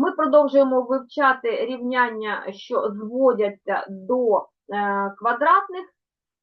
Ми продовжуємо вивчати рівняння, що зводяться до е, квадратних.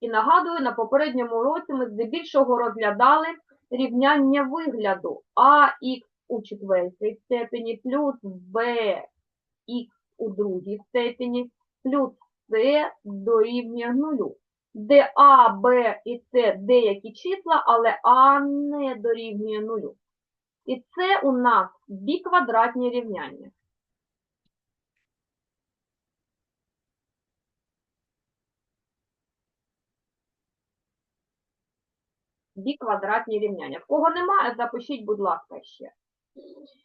І нагадую, на попередньому уроці ми здебільшого розглядали рівняння вигляду ax у четвертій степені плюс bx у другій степені плюс c дорівнює нулю, де а, б і с деякі числа, але а не дорівнює нулю. І це у нас біквадратні рівняння. Біквадратні рівняння. В кого немає, запишіть, будь ласка, ще.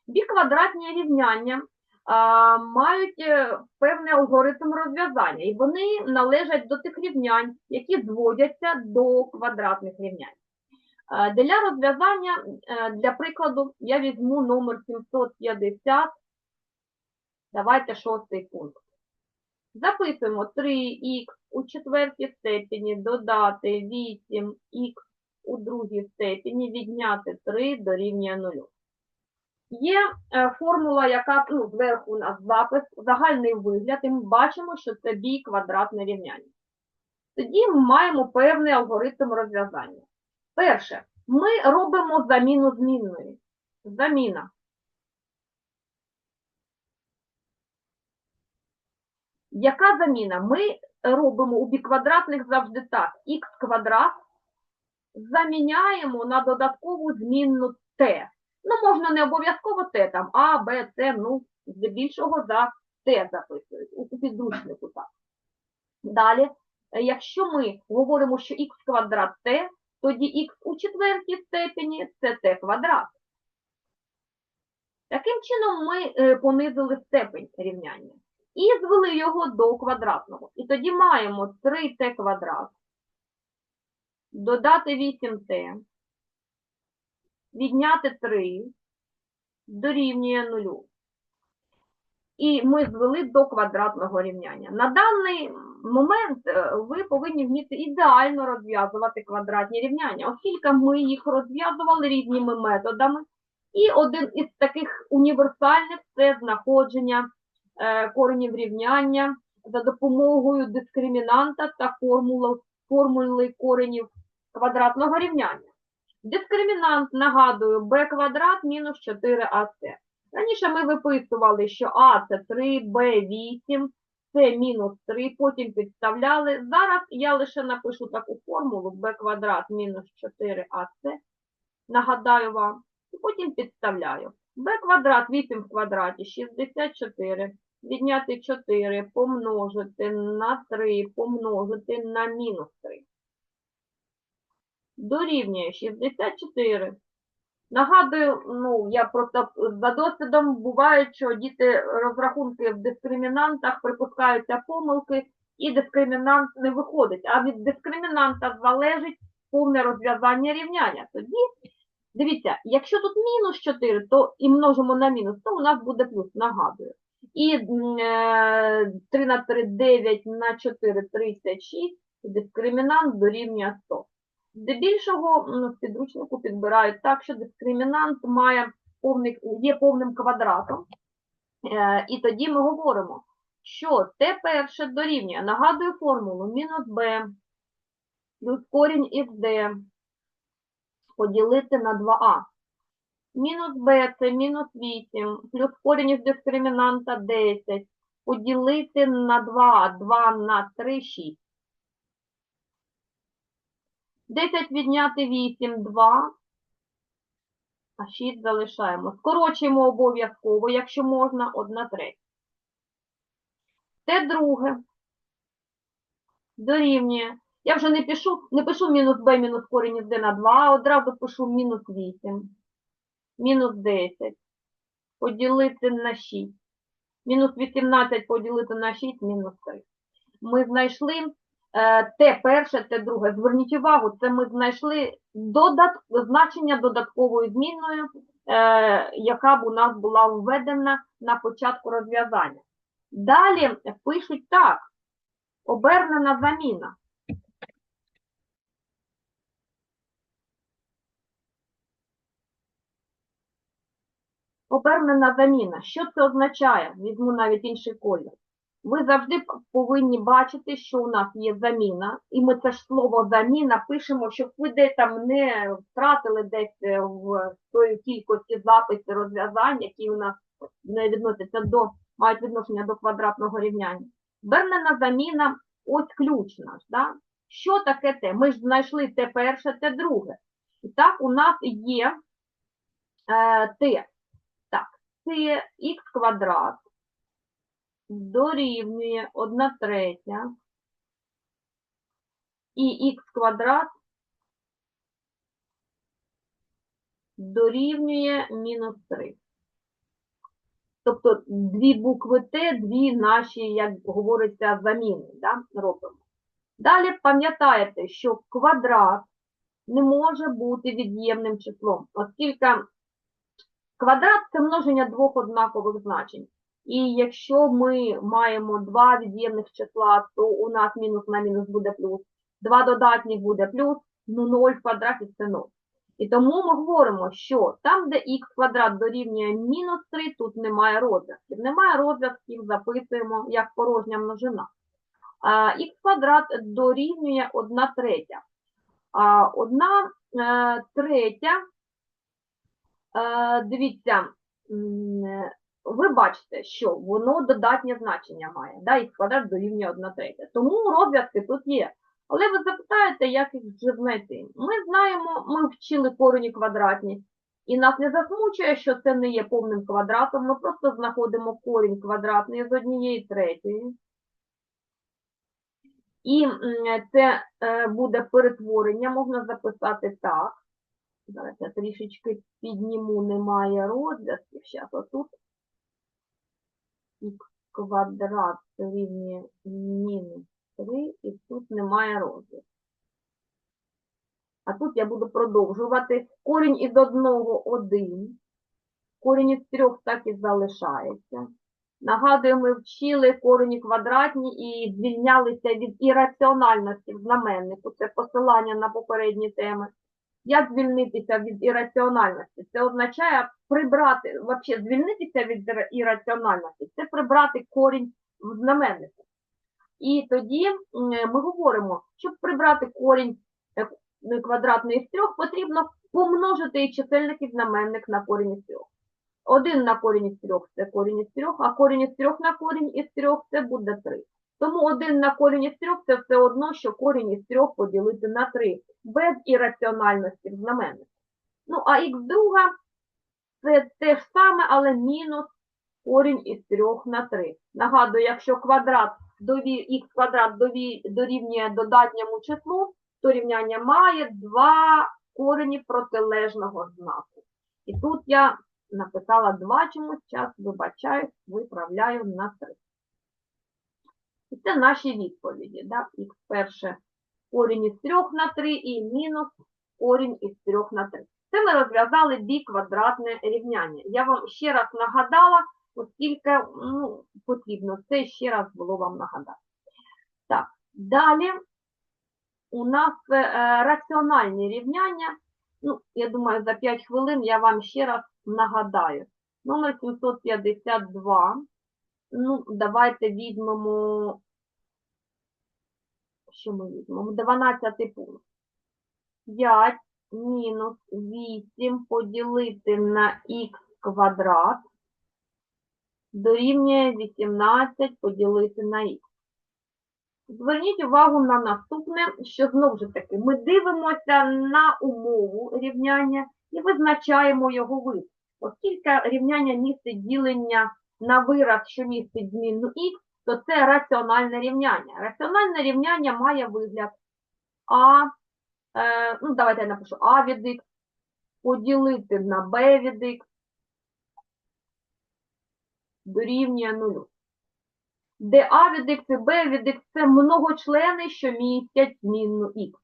Біквадратні рівняння а, мають е, певний алгоритм розв'язання, і вони належать до тих рівнянь, які зводяться до квадратних рівнянь. Е, Для розв'язання, е, для прикладу, я візьму номер 750. Давайте шостий пункт. Записуємо 3х у четвертій степені, додати 8х у другій степені, відняти 3 дорівнює 0. Є е, формула, яка ну, зверху у нас запис, загальний вигляд, і ми бачимо, що це бій квадратне рівняння. Тоді ми маємо певний алгоритм розв'язання. Перше, ми робимо заміну змінної. Заміна. Яка заміна? Ми робимо у біквадратних завжди так. х квадрат заміняємо на додаткову змінну t. Ну, можна не обов'язково t, там А, Б, С, ну, здебільшого за t записують, у підручнику так. Далі, якщо ми говоримо, що х квадрат t, тоді х у четвертій степені це t квадрат. Таким чином ми е, понизили степень рівняння і звели його до квадратного. І тоді маємо 3t квадрат, додати 8t, відняти 3, дорівнює 0. І ми звели до квадратного рівняння. На даний момент е, ви повинні вміти ідеально розв'язувати квадратні рівняння, оскільки ми їх розв'язували різними методами. І один із таких універсальних це знаходження е, коренів рівняння за допомогою дискримінанта та формули, коренів квадратного рівняння. Дискримінант, нагадую, b квадрат мінус 4ac. Раніше ми виписували, що а це 3, b 8, c мінус 3, потім підставляли. Зараз я лише напишу таку формулу b квадрат мінус 4ac. Нагадаю вам, і потім підставляю. b квадрат 8 в квадраті 64. Відняти 4, помножити на 3, помножити на мінус 3 дорівнює 64. Нагадую, ну, я просто за досвідом буває, що діти розрахунки в дискримінантах припускаються помилки, і дискримінант не виходить. А від дискримінанта залежить повне розв'язання рівняння. Тоді, дивіться, якщо тут мінус 4, то і множимо на мінус, то у нас буде плюс, нагадую. І е, 3 на 3, 9 на 4, 36, дискримінант дорівнює 100. Здебільшого в підручнику підбирають так, що дискримінант має повний, є повним квадратом. Е, і тоді ми говоримо, що t перше дорівнює, нагадую формулу, мінус b плюс корінь із d поділити на 2а. Мінус b це мінус 8, плюс корінь із дискримінанта 10, поділити на 2, 2 на 3, 6. 10 відняти 8, 2, а 6 залишаємо. Скорочуємо обов'язково, якщо можна, 1 третя. Те друге дорівнює. Я вже не пишу, не пишу мінус b мінус корінь із d на 2, а одразу пишу мінус 8, мінус 10, поділити на 6. Мінус 18 поділити на 6, мінус 3. Ми знайшли те перше, те друге. Зверніть увагу, це ми знайшли додат... значення додатковою змінною, е, яка б у нас була введена на початку розв'язання. Далі пишуть так, обернена заміна. Обернена заміна. Що це означає? Візьму навіть інший колір. Ви завжди повинні бачити, що у нас є заміна, і ми це ж слово заміна пишемо, щоб ви десь там не втратили десь е, в тої кількості записів розв'язань, які у нас не відносяться до, мають відношення до квадратного рівняння. Обернена заміна, ось ключ наш. Да? Що таке те? Ми ж знайшли те перше, те друге. І так, у нас є е, те. Так, це х квадрат дорівнює 1 третя і х квадрат дорівнює мінус 3. Тобто дві букви Т, дві наші, як говориться, заміни да, робимо. Далі пам'ятаєте, що квадрат не може бути від'ємним числом, оскільки квадрат це множення двох однакових значень. І якщо ми маємо два від'ємних числа, то у нас мінус на мінус буде плюс, два додатніх буде плюс, ну 0 в квадраті це 0. І тому ми говоримо, що там, де х квадрат дорівнює мінус 3, тут немає розв'язків. Немає розв'язків, записуємо як порожня множина. Х квадрат дорівнює 1 третя. А, 1 е, третя, е, дивіться, ви бачите, що воно додатнє значення має. Да? Х квадрат дорівнює 1 третя. Тому розв'язки тут є. Але ви запитаєте, як їх вже знайти? Ми знаємо, ми вчили корені квадратні, і нас не засмучує, що це не є повним квадратом. Ми просто знаходимо корінь квадратний з однієї третьої. І це е, буде перетворення, можна записати так. Зараз я трішечки підніму, немає розв'язків. Зараз отут х квадрат рівня мінус 3, і тут немає розв'язку. А тут я буду продовжувати. Корінь із одного 1. Корінь із трьох так і залишається. Нагадую, ми вчили корені квадратні і звільнялися від ірраціональності в знаменнику. Це посилання на попередні теми. Як звільнитися від ірраціональності? Це означає прибрати, взагалі звільнитися від ір- ірраціональності, це прибрати корінь в знаменнику. І тоді ми говоримо, щоб прибрати корінь е, квадратний з трьох, потрібно помножити і чисельник і знаменник на корінь із трьох. Один на корінь із трьох це корінь із трьох, а корінь із трьох на корінь із трьох це буде три. Тому один на корінь із трьох це все одно, що корінь із трьох поділити на три, без ірраціональності в знаменнику. Ну, а х друга це те ж саме, але мінус корінь із трьох на три. Нагадую, якщо квадрат дові, х квадрат дові, дорівнює додатньому числу, то рівняння має два корені протилежного знаку. І тут я написала 2 чомусь, час вибачаю, виправляю на 3. І це наші відповіді. Да? Х перше корінь із 3 на 3 і мінус корінь із 3 на 3. Це ми розв'язали біквадратне рівняння. Я вам ще раз нагадала, оскільки ну, потрібно це ще раз було вам нагадати. Так, далі у нас е, раціональні рівняння. Ну, я думаю, за 5 хвилин я вам ще раз нагадаю. Номер 752. Ну, давайте візьмемо. Що ми візьмемо? 12 пункт. 5 мінус 8 поділити на х квадрат дорівнює 18 поділити на х. Зверніть увагу на наступне, що знову ж таки ми дивимося на умову рівняння і визначаємо його вид. Оскільки рівняння містить ділення на вираз, що містить змінну х, то це раціональне рівняння. Раціональне рівняння має вигляд А, е, ну давайте я напишу А від х, поділити на Б від х дорівнює нулю де А від х і Б від х – це многочлени, що містять змінну х.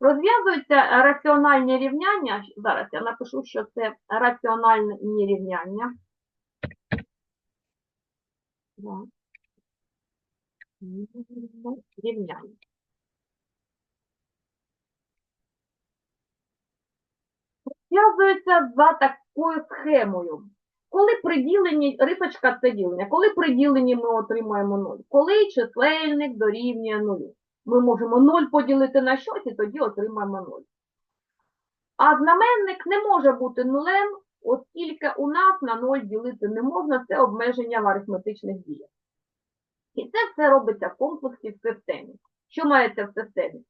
Розв'язуються раціональні рівняння. Зараз я напишу, що це раціональні рівняння. Да. Рівняння. Розв'язуються за такою схемою. коли при діленні, рисочка це ділення, коли при діленні ми отримаємо 0? Коли чисельник дорівнює 0. Ми можемо 0 поділити на щось і тоді отримаємо 0. А знаменник не може бути нулем, оскільки у нас на 0 ділити не можна, це обмеження в арифметичних діях. І це все робиться в комплексі в системі. Що мається в системі?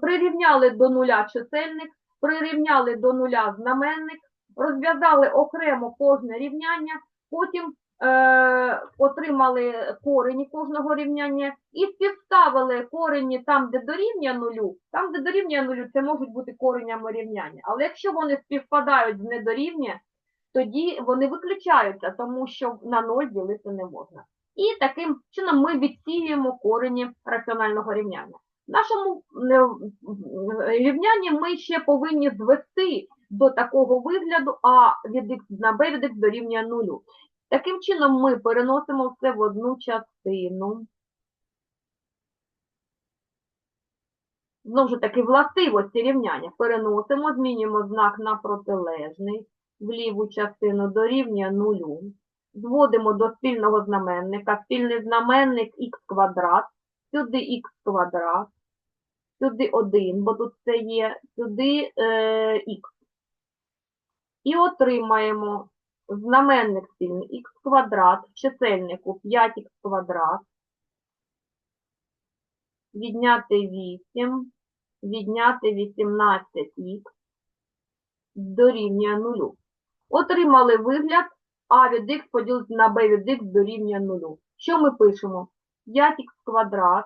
Прирівняли до нуля чисельник, прирівняли до нуля знаменник, розв'язали окремо кожне рівняння, потім отримали корені кожного рівняння і співставили корені там, де дорівнює нулю. Там, де дорівнює нулю, це можуть бути коренями рівняння. Але якщо вони співпадають з недорівнює, тоді вони виключаються, тому що на 0 ділити не можна. І таким чином ми відсіюємо корені раціонального рівняння. В нашому е, рівнянні ми ще повинні звести до такого вигляду а від х на b від х дорівнює нулю. Таким чином ми переносимо все в одну частину. Знову ж таки, властивості рівняння. Переносимо, змінюємо знак на протилежний, в ліву частину дорівнює нулю. Зводимо до спільного знаменника. Спільний знаменник х квадрат, сюди х квадрат, сюди 1, бо тут це є, сюди е, х. І отримаємо знаменник спільний х квадрат, в чисельнику 5х квадрат, відняти 8, відняти 18х, дорівнює 0. Отримали вигляд а від х поділити на b від х дорівнює 0. Що ми пишемо? 5х квадрат,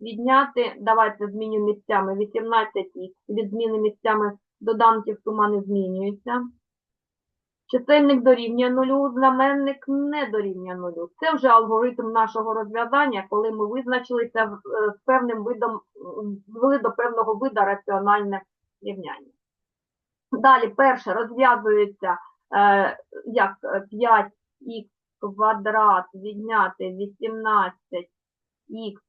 відняти, давайте зміню місцями 18х, від зміни місцями доданків сума не змінюється. Чисельник дорівнює нулю, знаменник не дорівнює нулю. Це вже алгоритм нашого розв'язання, коли ми визначилися з е, певним видом, звели до певного вида раціональне рівняння. Далі перше розв'язується е, як 5х квадрат відняти 18х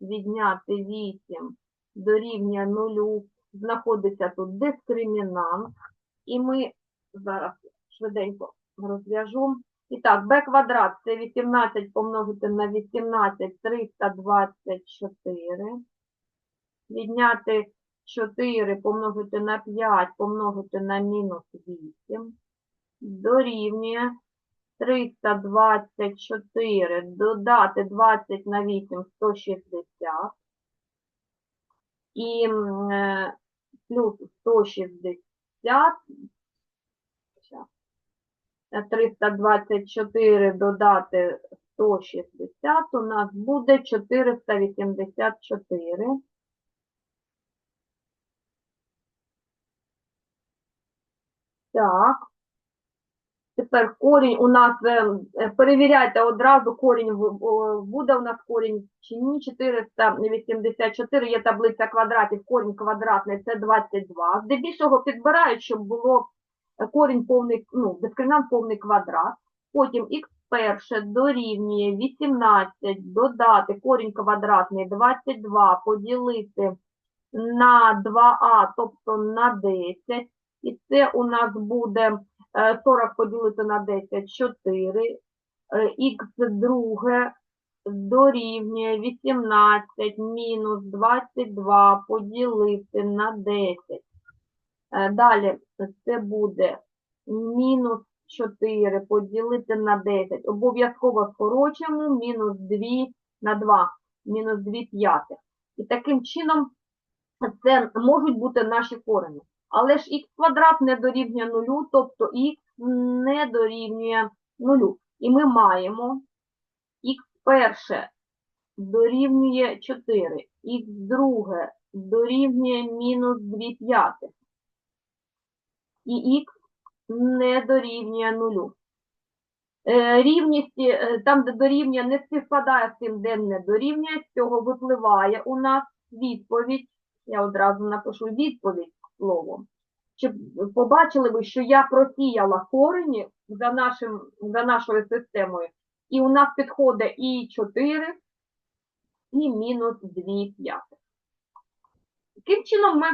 відняти 8 дорівнює нулю. Знаходиться тут дискримінант. І ми зараз швиденько розв'яжу. І так, b квадрат це 18 помножити на 18 324. Відняти 4 помножити на 5 помножити на мінус 8. Дорівнює 324 додати 20 на 8 160. І е, плюс 160 Щас. Е, 324 додати 160 у нас буде 484. Так. Тепер корінь у нас, е, е, перевіряйте одразу, корінь буде у нас корінь чи ні, 484, є таблиця квадратів, корінь квадратний, це 22. Здебільшого підбирають, щоб було е, корінь повний, ну, дискримінант повний квадрат. Потім х перше дорівнює 18, додати корінь квадратний 22, поділити на 2а, тобто на 10. І це у нас буде е, 40 поділити на 10, 4. Х друге дорівнює 18 мінус 22 поділити на 10. Е, Далі це буде мінус 4 поділити на 10. Обов'язково скорочуємо мінус 2 на 2, мінус 2 п'ятих. І таким чином це можуть бути наші корені. Але ж х квадрат не дорівнює нулю, тобто х не дорівнює нулю. І ми маємо х перше дорівнює 4, х друге дорівнює мінус 2 п'ятих. І х не дорівнює нулю. Е, Рівність, е, там, де дорівнює, не співпадає з тим, де не дорівнює, з цього випливає у нас відповідь. Я одразу напишу відповідь словом. Щоб побачили ви, що я просіяла корені за, нашим, за нашою системою, і у нас підходить і 4, і мінус 2 п'ятих. Таким чином ми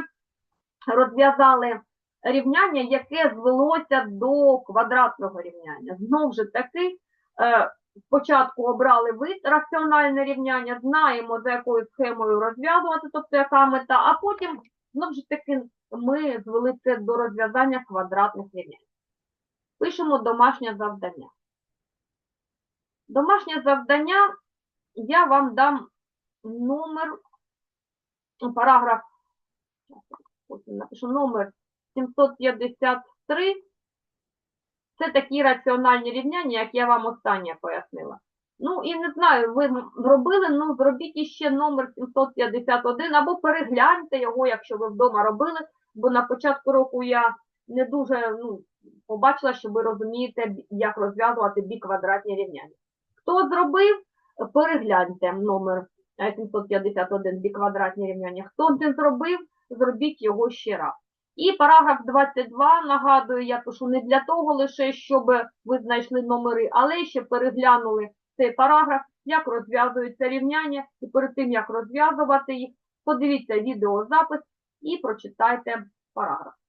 розв'язали рівняння, яке звелося до квадратного рівняння. Знову ж таки, е, спочатку обрали вид раціональне рівняння, знаємо, за якою схемою розв'язувати, тобто яка мета, а потім, знову ж таки, ми звели це до розв'язання квадратних рівнянь. Пишемо домашнє завдання. Домашнє завдання я вам дам номер, параграф, потім напишу номер 753. Це такі раціональні рівняння, як я вам останнє пояснила. Ну і не знаю, ви робили, ну зробіть іще номер 751 або перегляньте його, якщо ви вдома робили, бо на початку року я не дуже ну, побачила, що ви розумієте, як розв'язувати біквадратні рівняння. Хто зробив, перегляньте номер е, 751 біквадратні рівняння. Хто не зробив, зробіть його ще раз. І параграф 22, нагадую, я пишу не для того лише, щоб ви знайшли номери, але ще переглянули цей параграф, як розв'язуються рівняння, і перед тим, як розв'язувати їх, подивіться відеозапис і прочитайте параграф.